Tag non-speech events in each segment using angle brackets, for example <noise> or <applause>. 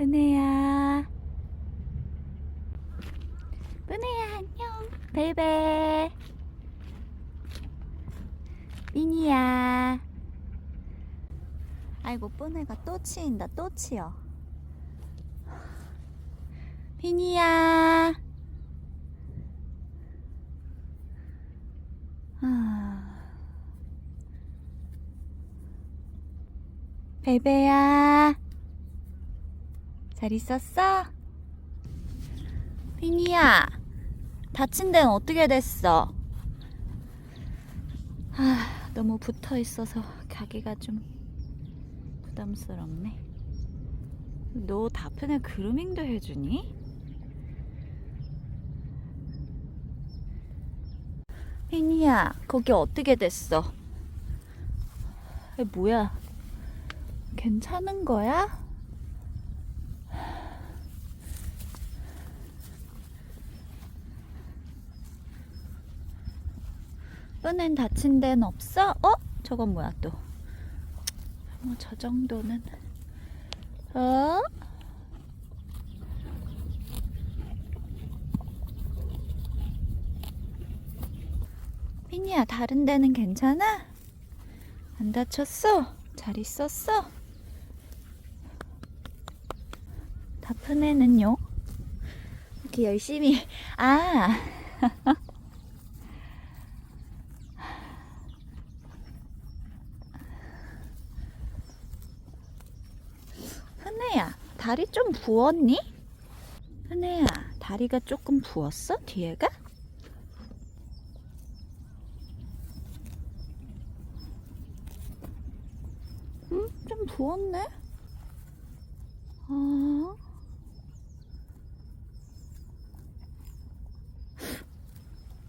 은혜야. 은혜야, 안녕. 베이베. 미니야. 아이고, 뿌네가 또 치인다, 또 치여. 비니야. 아. 베베야. 잘 있었어? 비니야. 다친 데는 어떻게 됐어? 아, 너무 붙어 있어서 가기가 좀 부담스럽네. 너 다편에 그루밍도 해주니? 혜니야, 거기 어떻게 됐어? 에, 뭐야? 괜찮은 거야? 끈엔 다친 데는 없어? 어? 저건 뭐야 또? 뭐 저 정도는 어? 피니야 다른 데는 괜찮아? 안 다쳤어? 잘 있었어? 다프네는요? 이렇게 열심히 아 <laughs> 흔혜야 다리 좀 부었니? 흔혜야 다리가 조금 부었어? 뒤에가? 응? 좀 부었네? 아.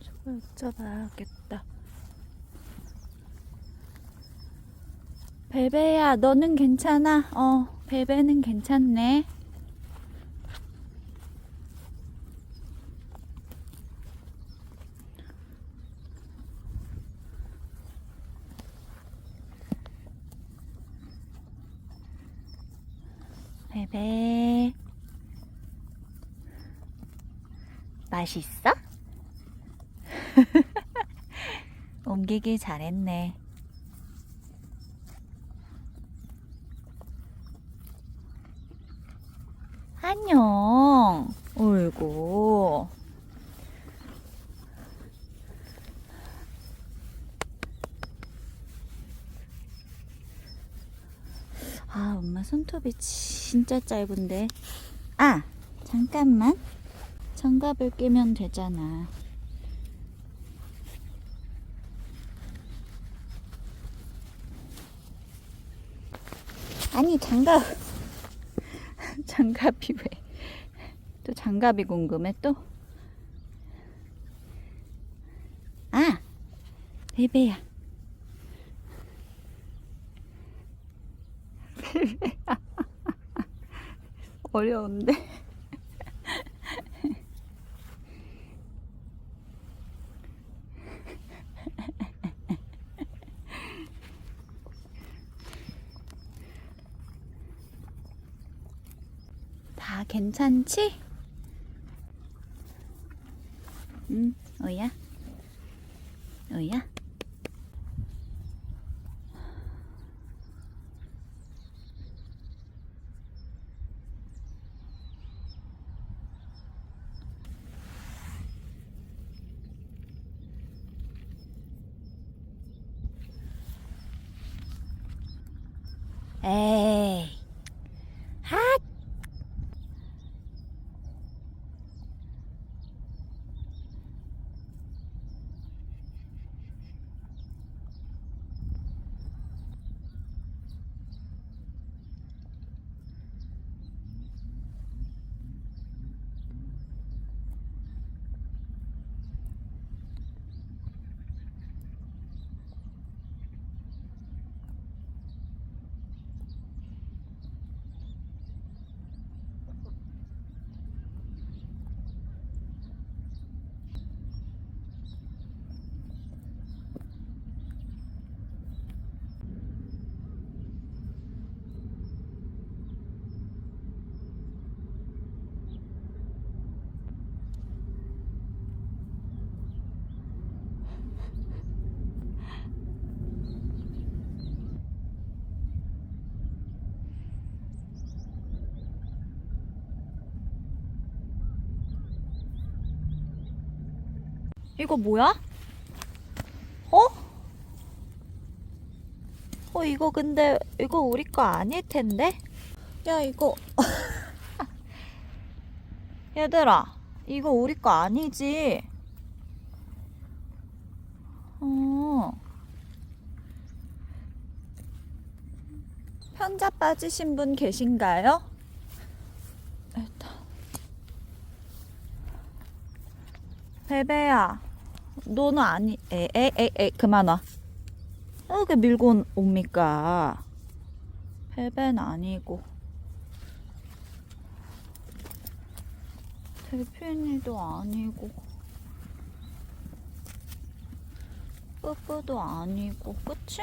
저거 여쭤봐야겠다. 베베야, 너는 괜찮아? 어, 베베는 괜찮네. 베베. 맛있어? <laughs> 옮기길 잘했네. 안녕. 어이구. 아, 엄마 손톱이 진짜 짧은데. 아, 잠깐만. 장갑을 끼면 되잖아. 아니, 장갑. <laughs> 장갑이 왜? 또 장갑이 궁금해 또? 아, 베베야. 베베야. <laughs> 어려운데? <laughs> 다 괜찮지? 응, 어야? 어야? 에 이거 뭐야? 어? 어, 이거 근데, 이거 우리 거 아닐 텐데? 야, 이거. <laughs> 얘들아, 이거 우리 거 아니지? 어. 편자 빠지신 분 계신가요? 일단. 베베야, 너는 아니, 에, 에, 에, 에, 그만 와. 이렇게 밀고 온- 옵니까? 베베는 아니고. del핀이도 아니고. 뿌뿌도 아니고, 그치?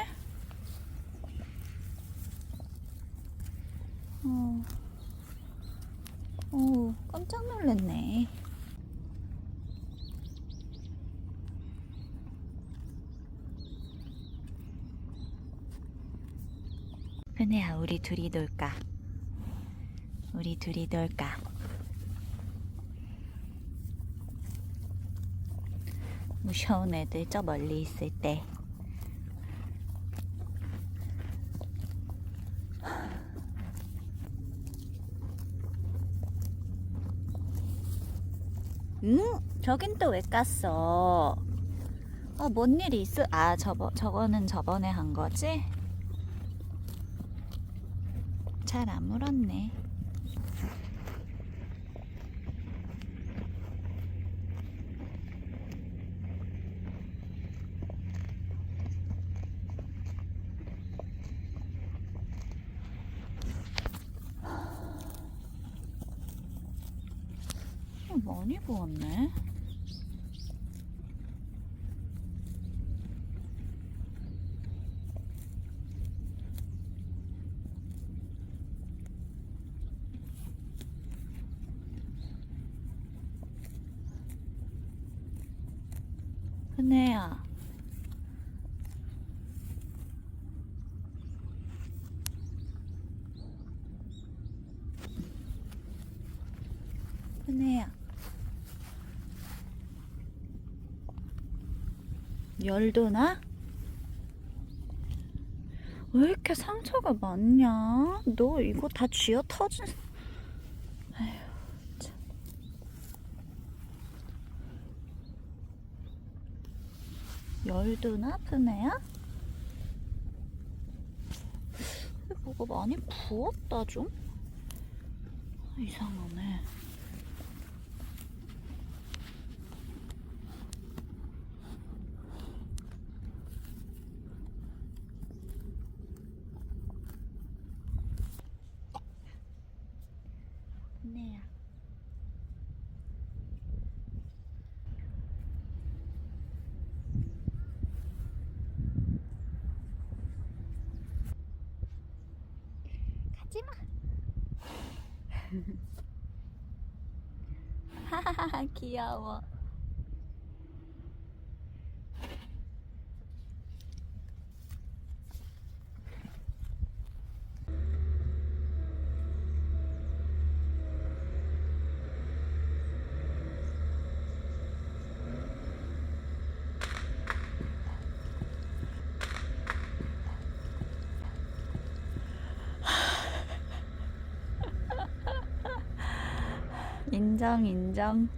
어, 어, 깜짝 놀랐네. 은혜야, 우리 둘이 놀까? 우리 둘이 놀까? 무서운 애들 저 멀리 있을 때. 응? 저긴 또 왜 깠어? 아, 뭔 일이 있어? 아, 저거, 저거는 저번에 한 거지? 잘 안 물었네. 어, 많이 부었네. 은혜야. 은혜야. 열도 나? 왜 이렇게 상처가 많냐? 너 이거 다 쥐어 터진. 아휴, 참. 열도 나, 푸네야? 뭐가 많이 부었다 좀? 이상하네. 네야. 가지마. 하하하 귀여워. 인정 인정.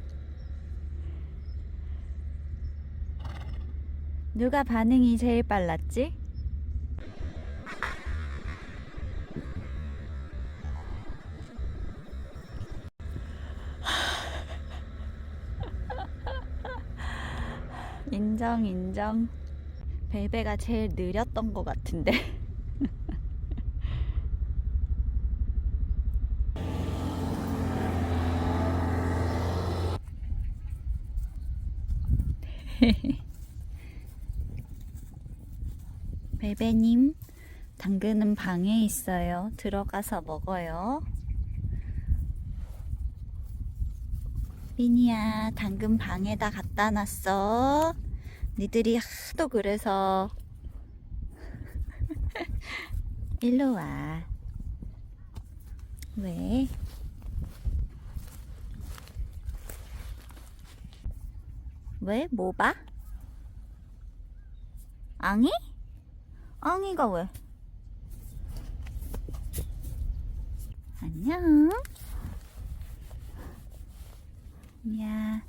누가 반응이 제일 빨랐지? 인정 인정. 벨베가 제일 느렸던 것 같은데. <laughs> <laughs> 벨베님, 당근은 방에 있어요. 들어가서 먹어요. 미니야, 당근 방에다 갖다 놨어. 니들이 하도 그래서. <laughs> 일로 와. 왜? 왜? 뭐 봐? 앙이? 앙이가 왜? 안녕. 야.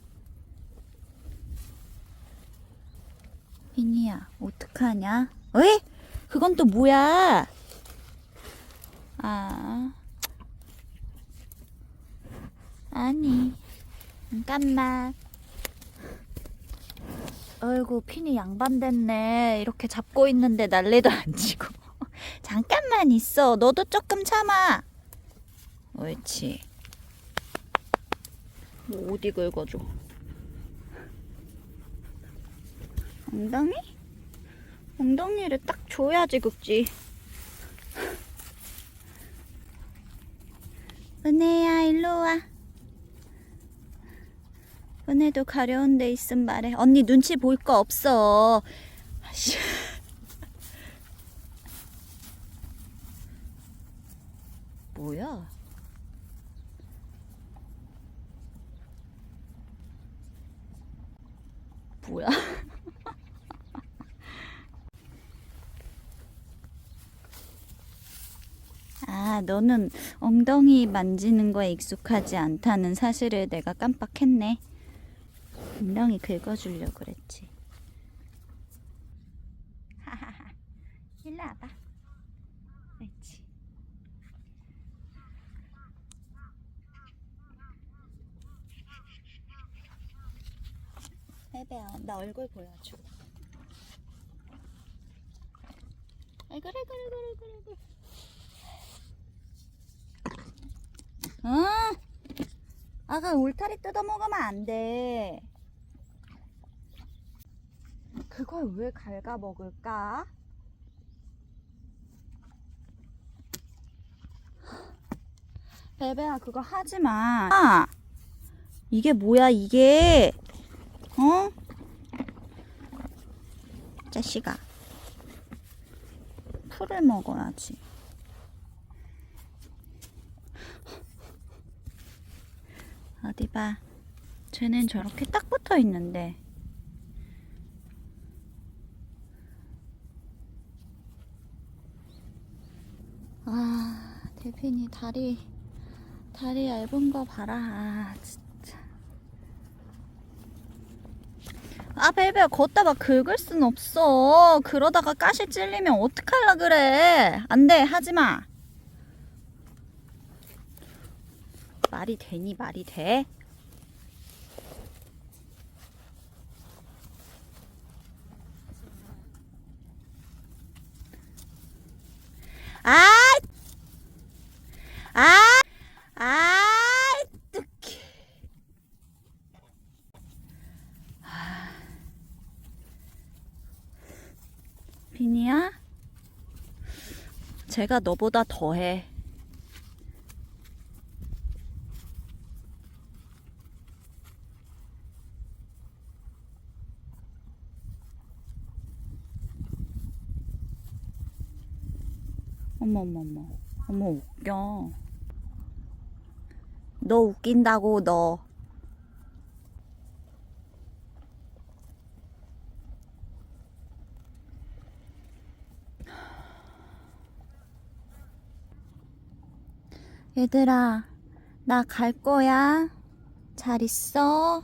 비니야, 어떡하냐? 왜? 그건 또 뭐야? 아. 아니. 잠깐만. 어이구, 핀이 양반됐네. 이렇게 잡고 있는데 난리도 안 치고. <laughs> 잠깐만 있어. 너도 조금 참아. 옳지. 뭐 어디 긁어줘? 엉덩이? 엉덩이를 딱 줘야지 긁지. 은혜야, 일로 와. 은혜도 가려운 데 있음 말해. 언니 눈치 볼 거 없어. <laughs> 뭐야? 뭐야? <laughs> 아, 너는 엉덩이 만지는 거에 익숙하지 않다는 사실을 내가 깜빡했네. 엉덩이 긁어주려고 그랬지. 하하하. 일로 와봐. 그렇지. 해배야, 나 얼굴 보여줘. 그래, 그래, 그래, 그래, 그래. 어? 아가 울타리 뜯어먹으면 안 돼. 그걸 왜 갉아먹을까? 베베야 그거 하지 마. 아, 이게 뭐야 이게? 어? 자식아. 풀을 먹어야지. 어디 봐. 쟤는 저렇게 딱 붙어 있는데. 아, 대핀이 다리, 다리 얇은 거 봐라. 아, 진짜. 아, 벨벨, 걷다 막 긁을 순 없어. 그러다가 가시 찔리면 어떡할라 그래. 안 돼, 하지 마. 말이 되니 말이 돼? 아! 아! 아! 뜨게. 비니야? 제가 너보다 더해. 어머 어머 어머. 어머 웃겨. 너 웃긴다고 너. 얘들아 나 갈 거야. 잘 있어